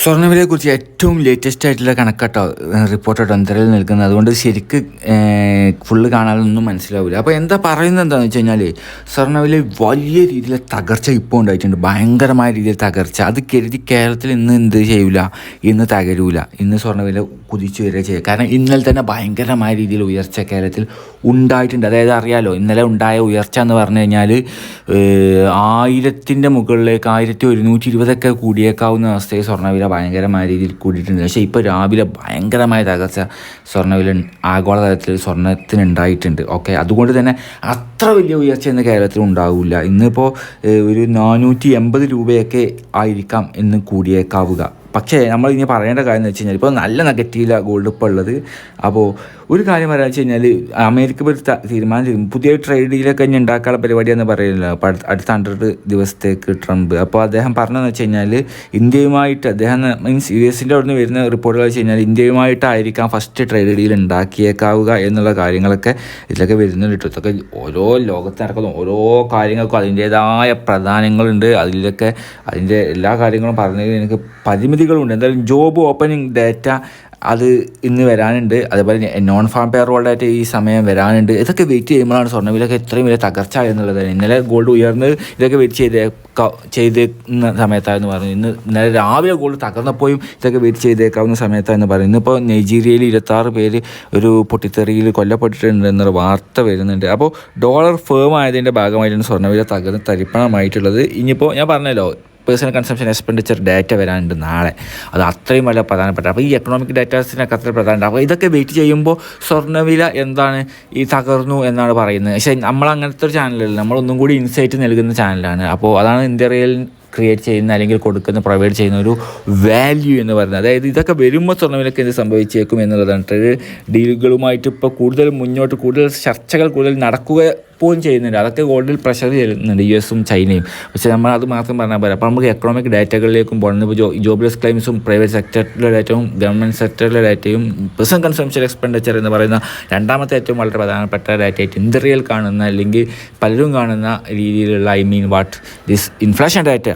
സ്വർണവിലയെ കുറിച്ച് ഏറ്റവും ലേറ്റസ്റ്റ് ആയിട്ടുള്ള കണക്കാട്ടോ റിപ്പോർട്ടോ അന്തരയിൽ നിൽക്കുന്നത്. അതുകൊണ്ട് ശരിക്ക് ഫുള്ള് കാണാനൊന്നും മനസ്സിലാവില്ല അപ്പോൾ എന്താ പറയുന്നത് എന്താണെന്ന് വെച്ച് കഴിഞ്ഞാൽ സ്വർണവില വലിയ രീതിയിൽ തകർച്ച ഇപ്പോൾ ഉണ്ടായിട്ടുണ്ട്. ഭയങ്കരമായ രീതിയിൽ തകർച്ച. അത് കരുതി കേരളത്തിൽ ഇന്ന് എന്ത് ചെയ്യൂല? ഇന്ന് തകരൂല. ഇന്ന് സ്വർണവില കുതിച്ചു വരിക ചെയ്യുക കാരണം ഇന്നലെ തന്നെ ഭയങ്കരമായ രീതിയിൽ ഉയർച്ച കേരളത്തിൽ ഉണ്ടായിട്ടുണ്ട്. അതായത് അറിയാലോ ഇന്നലെ ഉണ്ടായ ഉയർച്ച എന്ന് പറഞ്ഞു കഴിഞ്ഞാൽ ആയിരത്തിന്റെ മുകളിലേക്ക് ആയിരത്തി ഒരുന്നൂറ്റി ഇരുപതൊക്കെ കൂടിയേക്കാവുന്ന അവസ്ഥയിൽ സ്വർണവില ഭയങ്കരമായ രീതിയിൽ കൂടിയിട്ടുണ്ട്. പക്ഷേ ഇപ്പോൾ രാവിലെ ഭയങ്കരമായ തകർച്ച സ്വർണവില ആഗോളതലത്തിൽ സ്വർണത്തിന് ഉണ്ടായിട്ടുണ്ട് ഓക്കെ അതുകൊണ്ട് തന്നെ അത്ര വലിയ ഉയർച്ച ഇന്ന് കേരളത്തിൽ ഉണ്ടാവില്ല. ഇന്നിപ്പോൾ ഒരു നാനൂറ്റി എൺപത് രൂപയൊക്കെ ആയിരിക്കാം ഇന്ന് കൂടിയേക്കാവുക. പക്ഷേ നമ്മൾ ഇനി പറയേണ്ട കാര്യം എന്ന് വെച്ച് കഴിഞ്ഞാൽ ഇപ്പോൾ നല്ല നെഗറ്റീവിലാണ് ഗോൾഡ് ഇപ്പോൾ ഉള്ളത്. അപ്പോൾ ഒരു കാര്യം പറയാന്ന് വെച്ച് കഴിഞ്ഞാൽ അമേരിക്ക ഒരു തീരുമാനം പുതിയ ട്രേഡ് ഡീലൊക്കെ ഇനി ഉണ്ടാക്കാനുള്ള പരിപാടിയെന്ന് പറയില്ല. അപ്പോൾ അടുത്ത ഹൺഡ്രഡ് ദിവസത്തേക്ക് ട്രംപ്. അപ്പോൾ അദ്ദേഹം പറഞ്ഞതെന്ന് വെച്ച് കഴിഞ്ഞാൽ ഇന്ത്യയുമായിട്ട് അദ്ദേഹം മീൻസ് യു എസിന്റെ അവിടെ നിന്ന് വരുന്ന റിപ്പോർട്ടുകൾ വെച്ച് കഴിഞ്ഞാൽ ഇന്ത്യയുമായിട്ടായിരിക്കാം ഫസ്റ്റ് ട്രേഡ് ഡീൽ ഉണ്ടാക്കിയേക്കാവുക എന്നുള്ള കാര്യങ്ങളൊക്കെ ഇതിലൊക്കെ വരുന്നുണ്ട് ഇതൊക്കെ ഓരോ ലോകത്ത് നടക്കുന്ന ഓരോ കാര്യങ്ങൾക്കും അതിന്റേതായ പ്രധാനങ്ങളുണ്ട് അതിലൊക്കെ അതിന്റെ എല്ലാ കാര്യങ്ങളും പറഞ്ഞതിൽ എനിക്ക് പരിമിതികളുണ്ട് എന്തായാലും ജോബ് ഓപ്പണിംഗ് ഡേറ്റ അത് ഇന്ന് വരാനുണ്ട്. അതേപോലെ നോൺ ഫാം പേറോൾ ഡാറ്റ ഈ സമയം വരാനുണ്ട്. ഇതൊക്കെ വെയിറ്റ് ചെയ്യുമ്പോഴാണ് സ്വർണവിലൊക്കെ ഇത്രയും വലിയ തകർച്ച എന്നുള്ളത്. ഇന്നലെ ഗോൾഡ് ഉയർന്ന് ഇതൊക്കെ വെയിറ്റ് ചെയ്ത് ചെയ്തേക്കുന്ന സമയത്തായിരുന്നു പറഞ്ഞു ഇന്ന് ഇന്നലെ രാവിലെ ഗോൾഡ് തകർന്നപ്പോഴും ഇതൊക്കെ വെയിറ്റ് ചെയ്തേക്കാവുന്ന സമയത്തായിരുന്നു പറഞ്ഞു ഇന്നിപ്പോൾ നൈജീരിയയിൽ ഇരുപത്താറ് പേര് ഒരു പൊട്ടിത്തെറിയിൽ കൊല്ലപ്പെട്ടിട്ടുണ്ട് എന്നൊരു വാർത്ത വരുന്നുണ്ട്. അപ്പോൾ ഡോളർ ഫേം ആയതിന്റെ ഭാഗമായിട്ടാണ് സ്വർണവില തകർന്ന് തരിപ്പണമായിട്ടുള്ളത്. ഇനിയിപ്പോൾ ഞാൻ പറഞ്ഞല്ലോ പേഴ്സണൽ കൺസംഷൻ എക്സ്പെൻഡിച്ചർ ഡാറ്റ വരാനുണ്ട് നാളെ. അത് അത്രയും വളരെ പ്രധാനപ്പെട്ട. അപ്പോൾ ഈ എക്കണോമിക് ഡാറ്റാസിനൊക്കെ അത്ര പ്രധാനമുണ്ട്. അപ്പോൾ ഇതൊക്കെ വെയിറ്റ് ചെയ്യുമ്പോൾ സ്വർണവില എന്താണ്? ഈ തകർന്നു എന്നാണ് പറയുന്നത്. പക്ഷേ നമ്മൾ അങ്ങനത്തെ ഒരു ചാനലല്ല നമ്മളൊന്നും കൂടി ഇൻസൈറ്റ് നൽകുന്ന ചാനലാണ് അപ്പോൾ അതാണ് ഇന്ത്യ റിയൽ ക്രിയേറ്റ് ചെയ്യുന്ന അല്ലെങ്കിൽ കൊടുക്കുന്ന പ്രൊവൈഡ് ചെയ്യുന്ന ഒരു വാല്യൂ എന്ന് പറയുന്നത്. അതായത് ഇതൊക്കെ വരുമ്പോൾ സ്വർണവിലക്ക് എന്ത് സംഭവിച്ചേക്കും എന്നുള്ളതാണ്. ട്രേഡ് ഡീലുകളുമായിട്ട് ഇപ്പോൾ കൂടുതൽ മുന്നോട്ട് കൂടുതൽ ചർച്ചകൾ കൂടുതൽ നടക്കുക പോലും ചെയ്യുന്നുണ്ട് അതൊക്കെ ഗോൾഡിൽ പ്രഷർ ചെയ്യുന്നുണ്ട് യു എസും ചൈനയും. പക്ഷേ നമ്മൾ അത് മാത്രം പറഞ്ഞാൽ പോരാ. അപ്പോൾ നമുക്ക് എക്കണോമിക് ഡാറ്റകളിലേക്കും പോകണം ഇപ്പോൾ ജോബ്ലെസ് ക്ലെയിംസും പ്രൈവറ്റ് സെക്ടറിലെ ഡാറ്റയും ഗവൺമെന്റ് സെക്ടറിലെ ഡാറ്റയും പേഴ്സൺ കൺസംഷൻ എക്സ്പെൻഡിച്ചർ എന്ന് പറയുന്ന രണ്ടാമത്തെ ഏറ്റവും വളരെ പ്രധാനപ്പെട്ട ഡാറ്റയായിട്ട് ഇന്ത്യറിയൽ കാണുന്ന അല്ലെങ്കിൽ പലരും കാണുന്ന രീതിയിലുള്ള I mean what this inflation data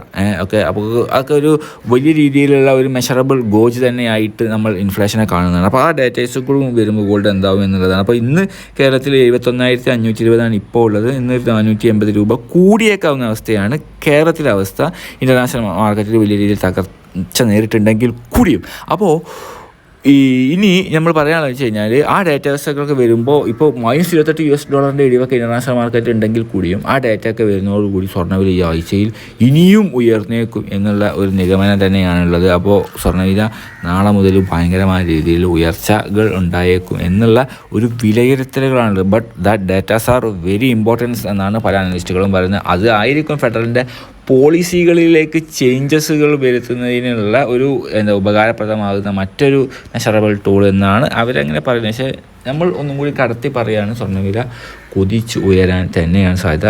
ഒക്കെ. അപ്പോൾ അതൊക്കെ ഒരു വലിയ രീതിയിലുള്ള ഒരു മെഷറബിൾ ഗോജ് തന്നെയായിട്ട് നമ്മൾ ഇൻഫ്ലേഷനെ കാണുന്നതാണ്. അപ്പോൾ ആ ഡാറ്റേഴ്സ് കൂടും വരുമ്പോൾ ഗോൾഡ് എന്താവും എന്നുള്ളതാണ്. അപ്പോൾ ഇന്ന് കേരളത്തിൽ എഴുപത്തൊന്നായിരത്തി അഞ്ഞൂറ്റി ഇരുപതാണ്. ഇപ്പോൾ ഉള്ളത് ഇന്ന് നാനൂറ്റി എൺപത് രൂപ കൂടിയേക്കാവുന്ന അവസ്ഥയാണ്. കേരളത്തിലെ അവസ്ഥ ഇന്റർനാഷണൽ മാർക്കറ്റിൽ വലിയ രീതിയിൽ തകർച്ച നേരിട്ടുണ്ടെങ്കിൽ കൂടിയും. അപ്പോൾ ഈ ഇനി നമ്മൾ പറയാനുള്ള വെച്ച് കഴിഞ്ഞാൽ ആ ഡാറ്റാസൊക്കെ വരുമ്പോൾ ഇപ്പോൾ മൈനസ് ഇരുപത്തെട്ട് യു എസ് ഡോളറിന്റെ ഇടിവൊക്കെ ഇന്റർനാഷണൽ മാർക്കറ്റ് ഉണ്ടെങ്കിൽ കൂടിയും ആ ഡാറ്റ ഒക്കെ വരുന്നതോടുകൂടി സ്വർണവില ഈ ആഴ്ചയിൽ ഇനിയും ഉയർന്നേക്കും എന്നുള്ള ഒരു നിഗമനം തന്നെയാണുള്ളത്. അപ്പോൾ സ്വർണവില നാളെ മുതൽ ഭയങ്കരമായ രീതിയിൽ ഉയർച്ചകൾ ഉണ്ടായേക്കും എന്നുള്ള ഒരു വിലയിരുത്തലുകളാണുള്ളത്. But that datas are very importance എന്നാണ് പല അനലിസ്റ്റുകളും പറയുന്നത്. അത് ആയിരിക്കും ഫെഡറലിന്റെ പോളിസികളിലേക്ക് ചേഞ്ചസുകൾ വരുത്തുന്നതിനുള്ള ഒരു എന്താ ഉപകാരപ്രദമാകുന്ന മറ്റൊരു മെഷറബിൾ ടൂൾ എന്നാണ് അവരങ്ങനെ പറയുന്നത്. പക്ഷേ നമ്മൾ ഒന്നും കൂടി കടത്തി പറയുകയാണ് സ്വർണവില കുതിച്ചു ഉയരാൻ തന്നെയാണ് സാധ്യത.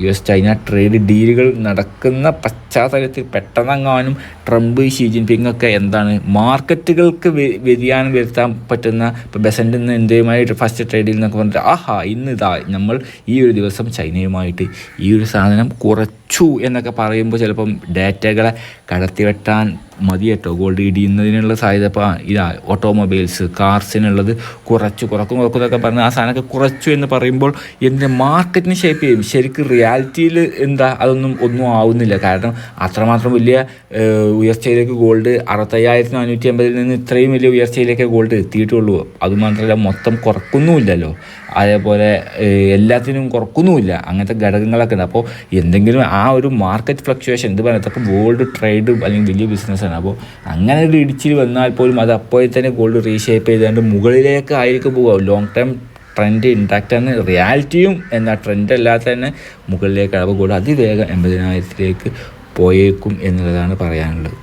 യു എസ് ചൈന ട്രേഡ് ഡീലുകൾ നടക്കുന്ന പശ്ചാത്തലത്തിൽ പെട്ടെന്നെങ്ങാനും ട്രംപ് ഷീ ജിൻപിങ് ഒക്കെ എന്താണ് മാർക്കറ്റുകൾക്ക് വ്യ- വ്യതിയാനം വരുത്താൻ പറ്റുന്ന ഇപ്പോൾ ബെസന്റിൽ നിന്ന് ഇന്ത്യയുമായിട്ട് ഫസ്റ്റ് ട്രേഡിൽ നിന്നൊക്കെ പറഞ്ഞിട്ട് ആഹാ ഇന്നിതാ നമ്മൾ ഈ ഒരു ദിവസം ചൈനയുമായിട്ട് ഈ ഒരു സാധനം കുറച്ചു എന്നൊക്കെ പറയുമ്പോൾ ചിലപ്പം ഡാറ്റകളെ കടത്തിവെട്ടാൻ മതി കേട്ടോ ഗോൾഡ് ഇടിയുന്നതിനുള്ള സാധ്യത ഇപ്പോൾ ഇതാ ഓട്ടോമൊബൈൽസ് കാർസിനുള്ളത് കുറച്ച് കുറക്കും കുറക്കും എന്നൊക്കെ പറഞ്ഞ് ആ സാധനമൊക്കെ കുറച്ചു എന്ന് പറയുമ്പോൾ എന്റെ മാർക്കറ്റിന് ഷേപ്പ് ചെയ്യും. ശരിക്കും റിയാലിറ്റിയിൽ എന്താ അതൊന്നും ഒന്നും ആവുന്നില്ല. കാരണം അത്രമാത്രം വലിയ ഉയർച്ചയിലേക്ക് ഗോൾഡ് അറുപത്തയ്യായിരത്തി നാനൂറ്റി അമ്പതിൽ നിന്ന് ഇത്രയും വലിയ ഉയർച്ചയിലേക്ക് ഗോൾഡ് എത്തിയിട്ടുള്ളൂ. അതുമാത്രമല്ല മൊത്തം കുറക്കുന്നുമില്ലല്ലോ. അതേപോലെ എല്ലാത്തിനും കുറക്കുന്നുമില്ല. അങ്ങനത്തെ ഘടകങ്ങളൊക്കെ ഉണ്ട്. അപ്പോൾ എന്തെങ്കിലും ആ ഒരു മാർക്കറ്റ് ഫ്ലക്ച്വേഷൻ ഇത് പറയുന്നത് അപ്പോൾ ഗോൾഡ് ട്രേഡ് അല്ലെങ്കിൽ വലിയ ബിസിനസ്സാണ് അപ്പോൾ അങ്ങനെ ഒരു ഇടിച്ചിൽ വന്നാൽ പോലും അത് അപ്പോൾ തന്നെ ഗോൾഡ് റീഷേപ്പ് ചെയ്തുകൊണ്ട് മുകളിലേക്ക് ആയിരിക്കും പോകുക ലോങ് ടൈം ട്രെൻഡ് ഇൻടാക്റ്റ് ആണ്. റിയാലിറ്റിയും എന്നാൽ ട്രെൻഡ് അല്ലാതെ തന്നെ മുകളിലേക്ക് അളവ് ഗോൾഡ് അതിവേഗം എൺപതിനായിരത്തിലേക്ക് പോയേക്കും എന്നുള്ളതാണ് പറയാനുള്ളത്.